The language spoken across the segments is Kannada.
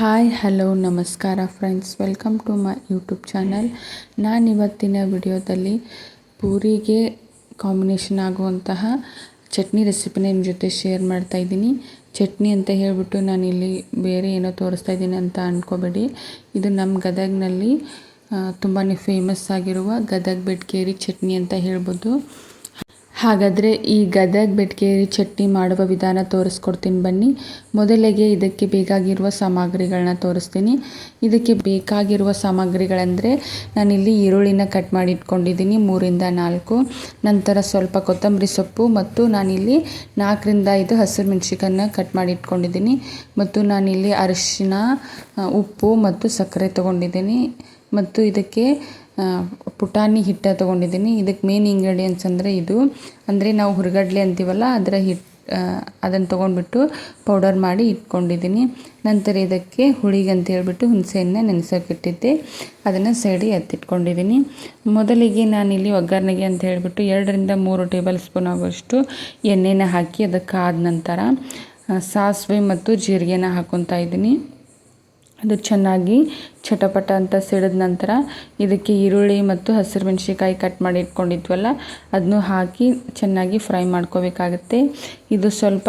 ಹಾಯ್, ಹಲೋ, ನಮಸ್ಕಾರ friends. Welcome to my YouTube channel. ನಾನು ಇವತ್ತಿನ ವಿಡಿಯೋದಲ್ಲಿ ಪೂರಿಗೆ ಕಾಂಬಿನೇಷನ್ ಆಗುವಂತಹ ಚಟ್ನಿ ರೆಸಿಪಿನ ನಿಮ್ಮ ಜೊತೆ ಶೇರ್ ಮಾಡ್ತಾ ಇದ್ದೀನಿ. ಚಟ್ನಿ ಅಂತ ಹೇಳಿಬಿಟ್ಟು ನಾನು ಇಲ್ಲಿ ಬೇರೆ ಏನೋ ತೋರಿಸ್ತಾ ಇದ್ದೀನಿ ಅಂತ ಅಂದ್ಕೋಬೇಡಿ ಇದು ನಮ್ಮ ಗದಗ್ನಲ್ಲಿ ತುಂಬಾ ಫೇಮಸ್ ಆಗಿರುವ ಗದಗ ಬೆಟ್ಕೇರಿ ಚಟ್ನಿ ಅಂತ ಹೇಳ್ಬೋದು. ಹಾಗಾದರೆ ಈ ಗದಗ ಬೆಟ್ಕೇರಿ ಚಟ್ನಿ ಮಾಡುವ ವಿಧಾನ ತೋರಿಸ್ಕೊಡ್ತೀನಿ ಬನ್ನಿ. ಮೊದಲಿಗೆ ಇದಕ್ಕೆ ಬೇಕಾಗಿರುವ ಸಾಮಗ್ರಿಗಳನ್ನ ತೋರಿಸ್ತೀನಿ. ಇದಕ್ಕೆ ಬೇಕಾಗಿರುವ ಸಾಮಗ್ರಿಗಳಂದರೆ ನಾನಿಲ್ಲಿ ಈರುಳ್ಳಿನ ಕಟ್ ಮಾಡಿ ಇಟ್ಕೊಂಡಿದ್ದೀನಿ ಮೂರಿಂದ ನಾಲ್ಕು. ನಂತರ ಸ್ವಲ್ಪ ಕೊತ್ತಂಬರಿ ಸೊಪ್ಪು ಮತ್ತು ನಾನಿಲ್ಲಿ ನಾಲ್ಕರಿಂದ ಐದು ಹಸಿರು ಮೆಣಸಿಕಾಯನ್ನ ಕಟ್ ಮಾಡಿ ಇಟ್ಕೊಂಡಿದ್ದೀನಿ ಮತ್ತು ನಾನಿಲ್ಲಿ ಅರಿಶಿನ ಉಪ್ಪು ಮತ್ತು ಸಕ್ಕರೆ ತೊಗೊಂಡಿದ್ದೀನಿ. ಮತ್ತು ಇದಕ್ಕೆ ಪುಟಾಣಿ ಹಿಟ್ಟು ತೊಗೊಂಡಿದ್ದೀನಿ. ಇದಕ್ಕೆ ಮೇನ್ ಇಂಗ್ರೀಡಿಯೆಂಟ್ಸ್ ಅಂದರೆ ಇದು. ಅಂದರೆ ನಾವು ಹುರ್ಗಡ್ಲೆ ಅಂತೀವಲ್ಲ, ಅದರ ಹಿಟ್ಟು ಅದನ್ನು ತೊಗೊಂಡ್ಬಿಟ್ಟು ಪೌಡರ್ ಮಾಡಿ ಇಟ್ಕೊಂಡಿದ್ದೀನಿ. ನಂತರ ಇದಕ್ಕೆ ಹುಳಿಗೆ ಅಂತ ಹೇಳಿಬಿಟ್ಟು ಹುಣಸೆಹಣ್ಣ ನೆನೆಸೋಕ್ಕಿಟ್ಟಿದ್ದೆ ಅದನ್ನು ಸೈಡಿ ಎತ್ತಿಟ್ಕೊಂಡಿದ್ದೀನಿ. ಮೊದಲಿಗೆ ನಾನಿಲ್ಲಿ ಒಗ್ಗರಣೆಗೆ ಅಂತ ಹೇಳಿಬಿಟ್ಟು ಎರಡರಿಂದ ಮೂರು ಟೇಬಲ್ ಸ್ಪೂನ್ ಆಗುವಷ್ಟು ಎಣ್ಣೆನ ಹಾಕಿ ಅದಕ್ಕೆ ಆದ ನಂತರ ಸಾಸಿವೆ ಮತ್ತು ಜೀರಿಗೆನ ಹಾಕ್ಕೊತಾ ಇದ್ದೀನಿ. ಅದು ಚೆನ್ನಾಗಿ ಚಟಪಟ ಅಂತ ಸಿಡಿದ ನಂತರ ಇದಕ್ಕೆ ಈರುಳ್ಳಿ ಮತ್ತು ಹಸಿರು ಮೆಣಸಿನ್ಕಾಯಿ ಕಟ್ ಮಾಡಿ ಇಟ್ಕೊಂಡಿದ್ವಲ್ಲ ಅದನ್ನು ಹಾಕಿ ಚೆನ್ನಾಗಿ ಫ್ರೈ ಮಾಡ್ಕೋಬೇಕಾಗತ್ತೆ. ಇದು ಸ್ವಲ್ಪ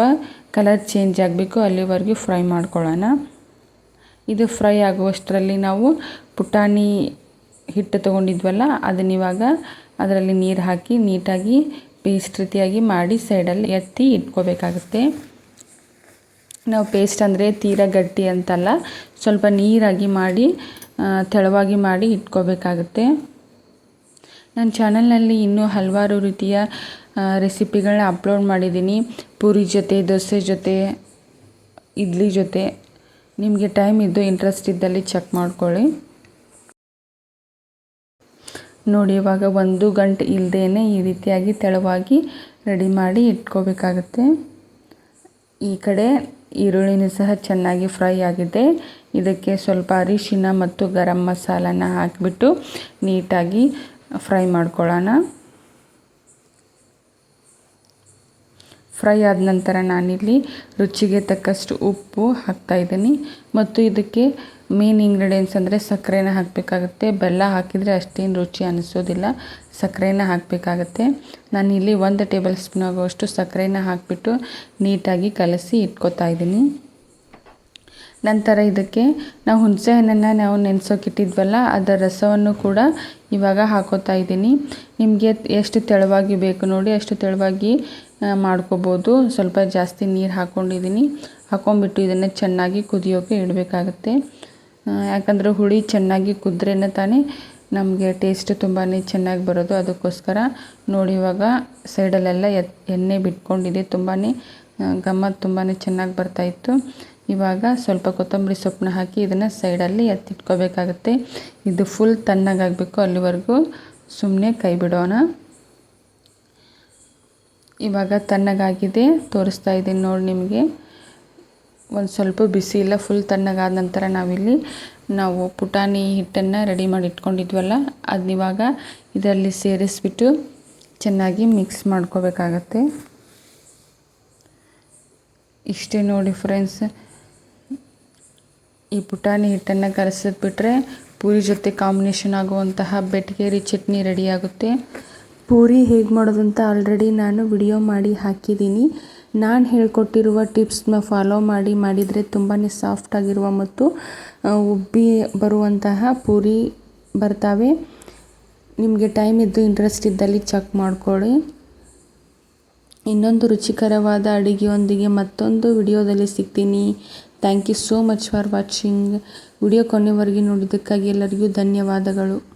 ಕಲರ್ ಚೇಂಜ್ ಆಗಬೇಕು, ಅಲ್ಲಿವರೆಗೂ ಫ್ರೈ ಮಾಡ್ಕೊಳ್ಳೋಣ. ಇದು ಫ್ರೈ ಆಗುವಷ್ಟರಲ್ಲಿ ನಾವು ಪುಟಾಣಿ ಹಿಟ್ಟು ತೊಗೊಂಡಿದ್ವಲ್ಲ ಅದನ್ನಿವಾಗ ಅದರಲ್ಲಿ ನೀರು ಹಾಕಿ ನೀಟಾಗಿ ಪೇಸ್ಟ್ ರೀತಿಯಾಗಿ ಮಾಡಿ ಸೈಡಲ್ಲಿ ಎತ್ತಿ ಇಟ್ಕೋಬೇಕಾಗುತ್ತೆ. ನಾವು ಪೇಸ್ಟ್ ಅಂದರೆ ತೀರ ಗಟ್ಟಿ ಅಂತಲ್ಲ, ಸ್ವಲ್ಪ ನೀರಾಗಿ ಮಾಡಿ ತೆಳುವಾಗಿ ಮಾಡಿ ಇಟ್ಕೋಬೇಕಾಗುತ್ತೆ. ನನ್ನ ಚಾನಲ್ನಲ್ಲಿ ಇನ್ನೂ ಹಲವಾರು ರೀತಿಯ ರೆಸಿಪಿಗಳನ್ನ ಅಪ್ಲೋಡ್ ಮಾಡಿದ್ದೀನಿ. ಪೂರಿ ಜೊತೆ, ದೋಸೆ ಜೊತೆ, ಇಡ್ಲಿ ಜೊತೆ. ನಿಮಗೆ ಟೈಮ್ ಇದ್ದು ಇಂಟ್ರೆಸ್ಟ್ ಇದ್ದಲ್ಲಿ ಚೆಕ್ ಮಾಡ್ಕೊಳ್ಳಿ. ನೋಡಿ, ಇವಾಗ ಒಂದು ಗಂಟೆ ಇಲ್ಲದೇ ಈ ರೀತಿಯಾಗಿ ತೆಳುವಾಗಿ ರೆಡಿ ಮಾಡಿ ಇಟ್ಕೋಬೇಕಾಗುತ್ತೆ. ಈ ಕಡೆ ಈರುಳ್ಳಿನೂ ಸಹ ಚೆನ್ನಾಗಿ ಫ್ರೈ ಆಗಿದೆ. ಇದಕ್ಕೆ ಸ್ವಲ್ಪ ಅರಿಶಿನ ಮತ್ತು ಗರಂ ಮಸಾಲನ ಹಾಕಿಬಿಟ್ಟು ನೀಟಾಗಿ ಫ್ರೈ ಮಾಡ್ಕೊಳ್ಳೋಣ. ಫ್ರೈ ಆದ ನಂತರ ನಾನಿಲ್ಲಿ ರುಚಿಗೆ ತಕ್ಕಷ್ಟು ಉಪ್ಪು ಹಾಕ್ತಾಯಿದ್ದೀನಿ ಮತ್ತು ಇದಕ್ಕೆ ಮೇನ್ ಇಂಗ್ರೀಡಿಯೆಂಟ್ಸ್ ಅಂದರೆ ಸಕ್ಕರೆನ ಹಾಕಬೇಕಾಗುತ್ತೆ. ಬೆಲ್ಲ ಹಾಕಿದರೆ ಅಷ್ಟೇನು ರುಚಿ ಅನಿಸೋದಿಲ್ಲ. ಸಕ್ಕರೆನ ಹಾಕಬೇಕಾಗತ್ತೆ. ಇಲ್ಲಿ ಒಂದು ಟೇಬಲ್ ಸ್ಪೂನ್ ಆಗುವಷ್ಟು ಸಕ್ಕರೆನ ಹಾಕಿಬಿಟ್ಟು ನೀಟಾಗಿ ಕಲಸಿ ಇಟ್ಕೊತಾ ಇದ್ದೀನಿ. ನಂತರ ಇದಕ್ಕೆ ನಾವು ಹುಣಸೆ ಹಣ್ಣನ್ನು ನಾವು ನೆನೆಸೋಕಿಟ್ಟಿದ್ವಲ್ಲ ಅದರ ರಸವನ್ನು ಕೂಡ ಇವಾಗ ಹಾಕೋತಾ ಇದ್ದೀನಿ. ನಿಮಗೆ ಎಷ್ಟು ತೆಳುವಾಗಿ ಬೇಕು ನೋಡಿ ಅಷ್ಟು ತೆಳುವಾಗಿ ಮಾಡ್ಕೋಬೋದು. ಸ್ವಲ್ಪ ಜಾಸ್ತಿ ನೀರು ಹಾಕ್ಕೊಂಡಿದ್ದೀನಿ ಹಾಕ್ಕೊಂಬಿಟ್ಟು ಇದನ್ನು ಚೆನ್ನಾಗಿ ಕುದಿಯೋಕೆ ಇಡಬೇಕಾಗತ್ತೆ. ಯಾಕಂದರೆ ಹುಳಿ ಚೆನ್ನಾಗಿ ಕುದ್ರೇ ತಾನೇ ನಮಗೆ ಟೇಸ್ಟ್ ತುಂಬಾ ಚೆನ್ನಾಗಿ ಬರೋದು. ಅದಕ್ಕೋಸ್ಕರ ನೋಡಿ ಇವಾಗ ಸೈಡಲ್ಲೆಲ್ಲ ಎಣ್ಣೆ ಬಿಟ್ಕೊಂಡಿದೆ ತುಂಬಾ ಗಮ್ಮತ್ತು ತುಂಬಾ ಚೆನ್ನಾಗಿ ಬರ್ತಾಯಿತ್ತು ಇವಾಗ ಸ್ವಲ್ಪ ಕೊತ್ತಂಬರಿ ಸೊಪ್ಪನ್ನ ಹಾಕಿ ಇದನ್ನು ಸೈಡಲ್ಲಿ ಎತ್ತಿಟ್ಕೋಬೇಕಾಗತ್ತೆ. ಇದು ಫುಲ್ ತಣ್ಣಗಾಗಬೇಕು ಅಲ್ಲಿವರೆಗೂ. ಸುಮ್ಮನೆ ಕೈ ಬಿಡೋಣ. ಇವಾಗ ತಣ್ಣಗಾಗಿದೆ, ತೋರಿಸ್ತಾ ಇದ್ದೀನಿ ನೋಡಿ ನಿಮಗೆ. ಒಂದು ಸ್ವಲ್ಪ ಬಿಸಿ ಇಲ್ಲ ಫುಲ್ ತಣ್ಣಗಾದ ನಂತರ ನಾವಿಲ್ಲಿ ನಾವು ಪುಟಾಣಿ ಹಿಟ್ಟನ್ನು ರೆಡಿ ಮಾಡಿ ಇಟ್ಕೊಂಡಿದ್ವಲ್ಲ ಅದನ್ನಿವಾಗ ಇದರಲ್ಲಿ ಸೇರಿಸ್ಬಿಟ್ಟು ಚೆನ್ನಾಗಿ ಮಿಕ್ಸ್ ಮಾಡ್ಕೋಬೇಕಾಗತ್ತೆ. ಇಷ್ಟೇ ನೋಡಿ ಫ್ರೆಂಡ್ಸ್ ಈ ಪುಟಾಣಿ ಹಿಟ್ಟನ್ನು ಕಲಸಿದ್ಬಿಟ್ರೆ ಪೂರಿ ಜೊತೆ ಕಾಂಬಿನೇಷನ್ ಆಗುವಂತಹ ಬೆಟ್ಗೇರಿ ಚಟ್ನಿ ರೆಡಿಯಾಗುತ್ತೆ ಪೂರಿ ಹೇಗೆ ಮಾಡೋದಂತ ಆಲ್ರೆಡಿ ನಾನು ವಿಡಿಯೋ ಮಾಡಿ ಹಾಕಿದ್ದೀನಿ. ನಾನು ಹೇಳ್ಕೊಟ್ಟಿರುವ ಟಿಪ್ಸ್ನ ಫಾಲೋ ಮಾಡಿ ಮಾಡಿದರೆ ತುಂಬಾ ಸಾಫ್ಟಾಗಿರುವ ಮತ್ತು ಉಬ್ಬಿ ಬರುವಂತಹ ಪೂರಿ ಬರ್ತಾವೆ. ನಿಮಗೆ ಟೈಮ್ ಇದ್ದು ಇಂಟ್ರೆಸ್ಟ್ ಇದ್ದಲ್ಲಿ ಚೆಕ್ ಮಾಡ್ಕೊಳ್ಳಿ. ಇನ್ನೊಂದು ರುಚಿಕರವಾದ ಅಡುಗೆಯೊಂದಿಗೆ ಮತ್ತೊಂದು ವಿಡಿಯೋದಲ್ಲಿ ಸಿಗ್ತೀನಿ. Thank you so much for watching video ಕೊನೆವರೆಗೆ ನೋಡಿದ್ದಕ್ಕಾಗಿ ಎಲ್ಲರಿಗೂ ಧನ್ಯವಾದಗಳು.